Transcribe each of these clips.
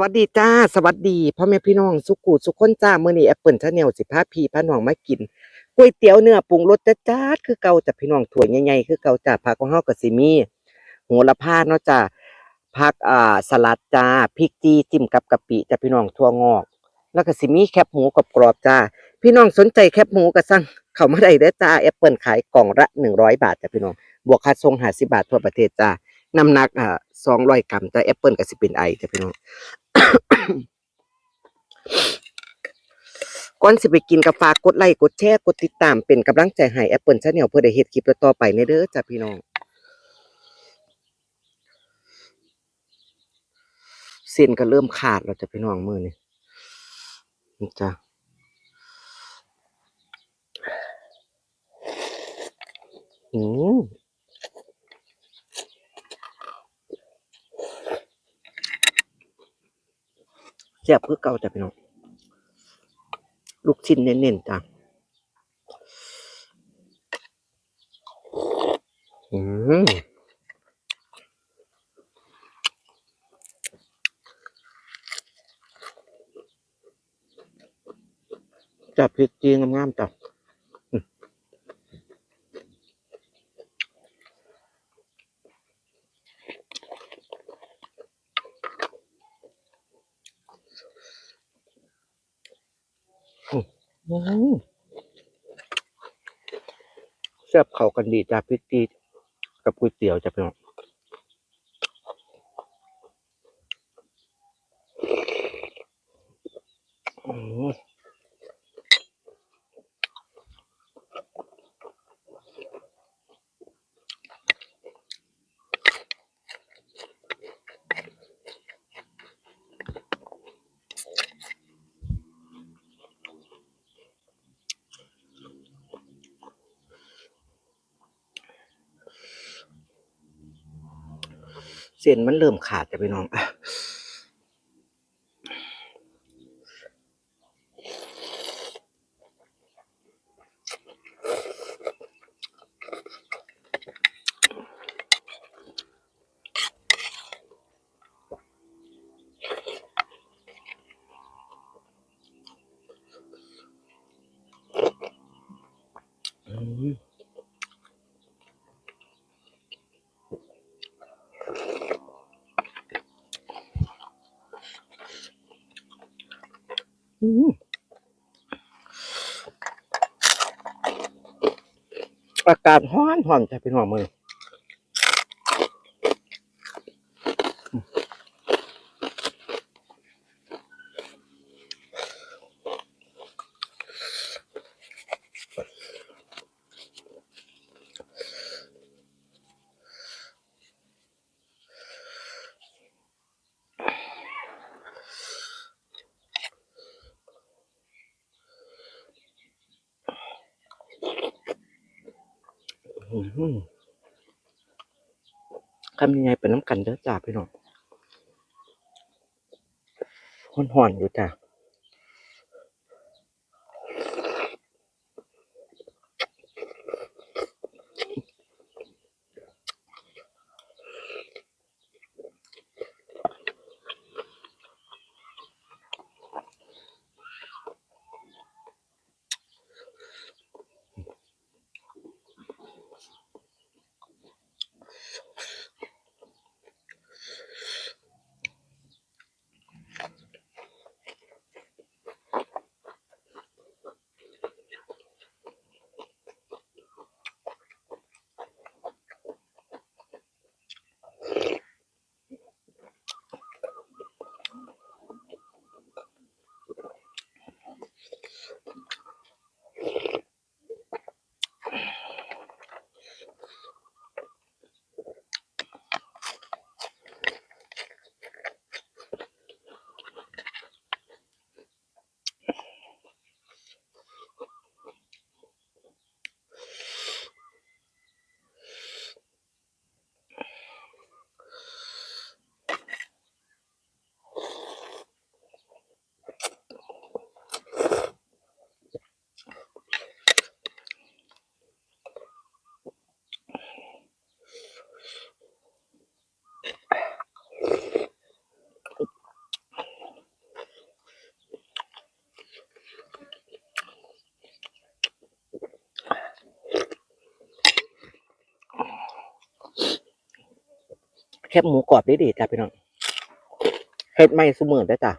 วัสดีจ้า สวัสดีพ่อแม่พี่น้องสุกูสุขคนจ้าเมื้อนี้แอปเปิลชาแนลสิพาพี่พาน้องมากินก๋วยเตี๋ยวเนื้อปรุงรสจ้าดๆคือเก่าจ้ะพี่น้องถ้วใหญ่ๆคือเก่าจ้าผักของเฮาก็สิมีโหระพาเนาะจ้าผักอ่าสลัดจ้าพริกจีจิ้มกับกะปิจ้ะพี่น้องถั่วงอก แล้วก็สิมีแคบหมูกรอบๆจ้าพี่น้องสนใจแคบหมูก็สั่งเข้ามาได้เด้อจ้าแอปเปิลขายกล่องละ100บาทจ้ะพี่น้องบวกค่าส่ง50บาททั่วประเทศจ้าน้ำหนักอ่า200กรัมจ้าแอปเปิลก็สิเป็นไอจ้ะพี่น้อง ก่อนสิไปกินก็ฝากกดไลค์กดแชร์กดติดตามเป็นกำลังใจให้ Apple Channel เพื่อได้เฮ็ดคลิปต่อไปในเด้อจ้ะพี่น้องเส้นก็เริ่มขาดแล้วจ้ะพี่น้องมือนี้นี่จ้ะอืม แซ่บคือเก่าจ้ะพี่น้องลูกชิ้นเน้นๆจ้ะอืมจับพริกจีนงามๆจ้ะอืมอืม แซ่บเข้ากันดีจ้าพริกจีกับก๋วยเตี๋ยวจ้ะพี่น้องอืม เส้นมันเริ่มขาดจ้ะพี่น้อง อากาศร้อนห้อนจ้ะพี่น้องมือ คำยังไงเป็นน้ำกันเด้อจ้าพี่น้องห้อนห่อนๆอยู่จ้า บหมูกรอบได้ดีจ้ะพี่น้องเฮ็ดไม่เสมอได้จ้ะ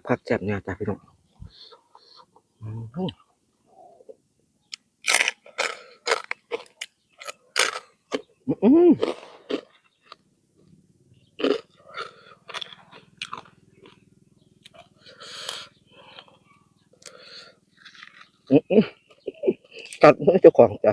บผักแซ่บเนี่ยจ้ะพี่น้องอืมอืมอืมอืมกัดมือเจ้าของจ้ะ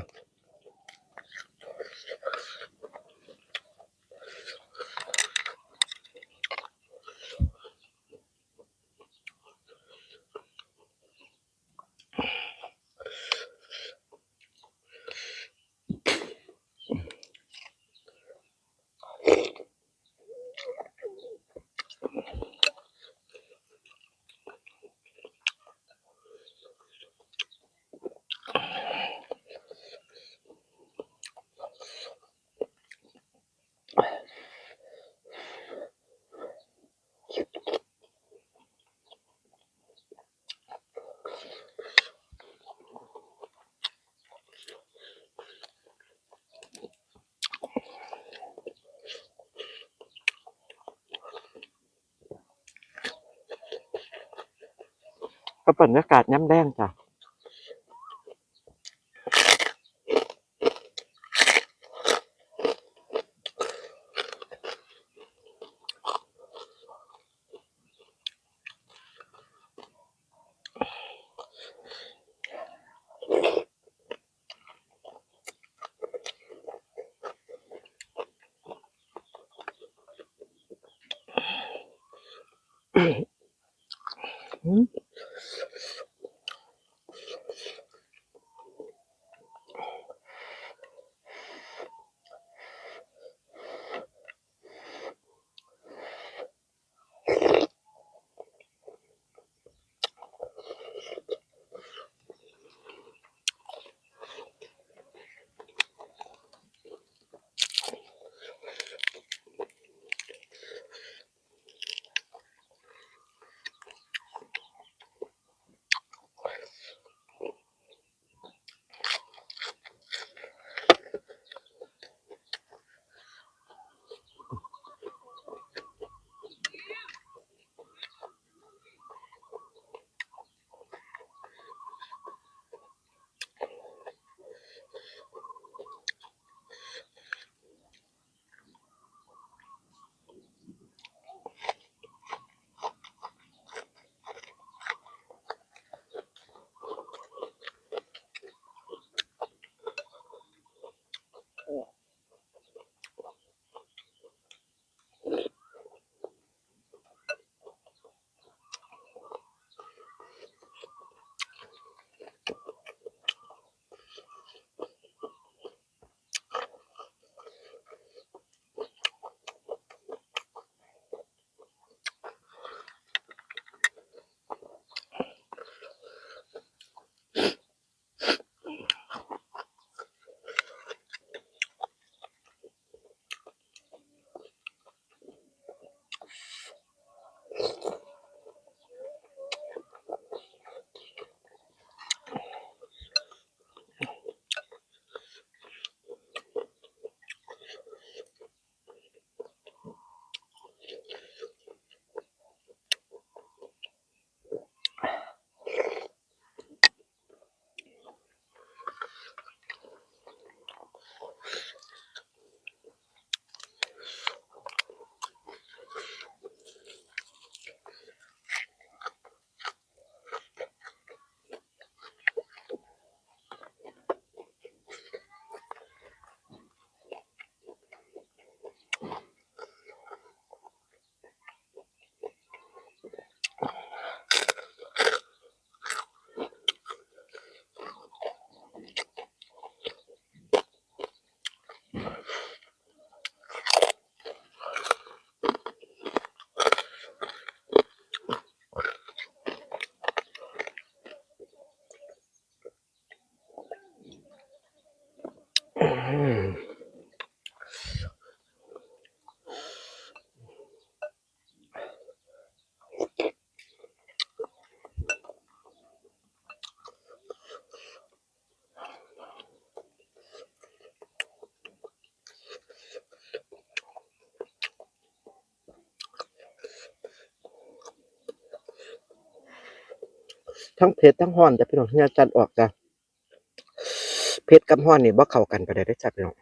ก็บรรยากาศย้ำแรงจ้ะ ทั้งเผ็ดทั้งห้อนจ้ะพี่น้องเนี่ยจัดออกจ้ะเผ็ดกับห้อนนี่บ่เข้ากันไปได้ได้จ้ะพี่น้อง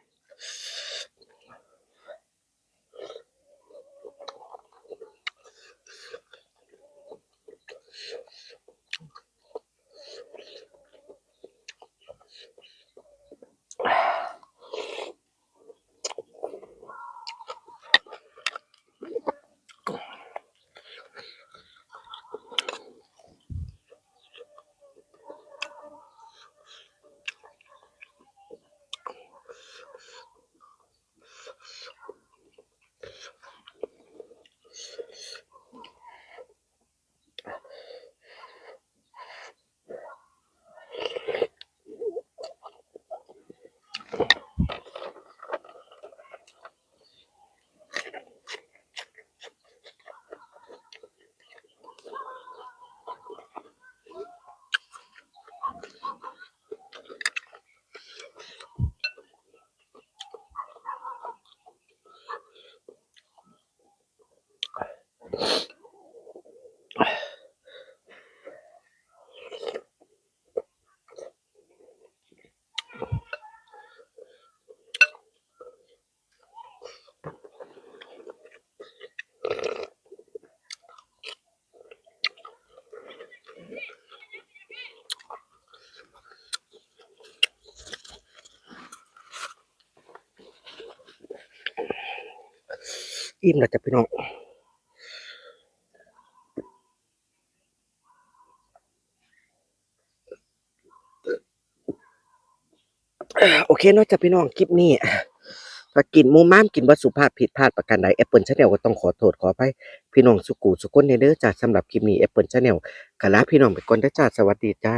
อิ่มแล้วจ้ะพี่น้องโอเคเนาะจ้ะพี่น้องคลิปนี้ถ้ากินมูม้ามกินวัตสุภาพผิดพลาดประการใด Apple Channel ก็ต้องขอโทษขออภัยพี่น้องสุกูสุกคนในเด้อจ้าสำหรับคลิปนี้ Apple Channel กะลาพี่น้องไปก่อนเด้อจ้าสวัสดีจ้า